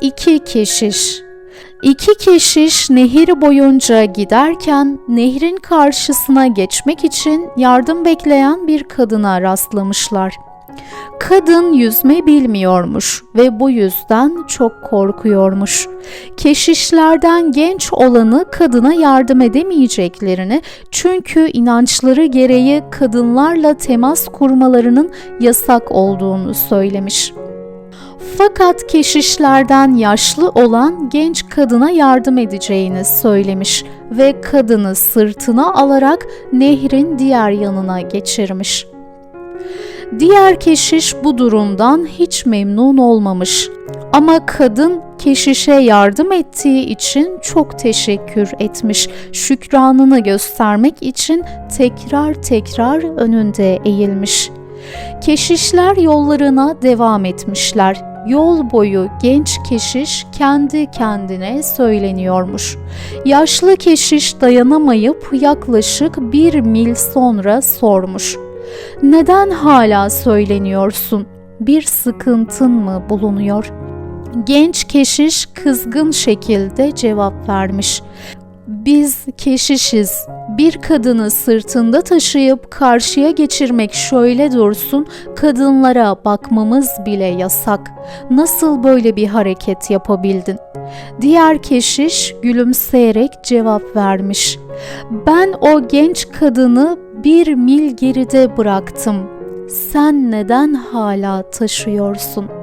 İki keşiş İki keşiş nehir boyunca giderken nehrin karşısına geçmek için yardım bekleyen bir kadına rastlamışlar. Kadın yüzme bilmiyormuş ve bu yüzden çok korkuyormuş. Keşişlerden genç olanı kadına yardım edemeyeceklerini çünkü inançları gereği kadınlarla temas kurmalarının yasak olduğunu söylemiş. Fakat keşişlerden yaşlı olan genç kadına yardım edeceğini söylemiş ve kadını sırtına alarak nehrin diğer yanına geçirmiş. Diğer keşiş bu durumdan hiç memnun olmamış. Ama kadın keşişe yardım ettiği için çok teşekkür etmiş. Şükranını göstermek için tekrar tekrar önünde eğilmiş. Keşişler yollarına devam etmişler. Yol boyu genç keşiş kendi kendine söyleniyormuş. Yaşlı keşiş dayanamayıp yaklaşık bir mil sonra sormuş. Neden hala söyleniyorsun? Bir sıkıntın mı bulunuyor? Genç keşiş kızgın şekilde cevap vermiş. Biz keşişiz. Bir kadını sırtında taşıyıp karşıya geçirmek şöyle dursun, kadınlara bakmamız bile yasak. Nasıl böyle bir hareket yapabildin? Diğer keşiş gülümseyerek cevap vermiş. Ben o genç kadını bir mil geride bıraktım. Sen neden hala taşıyorsun?''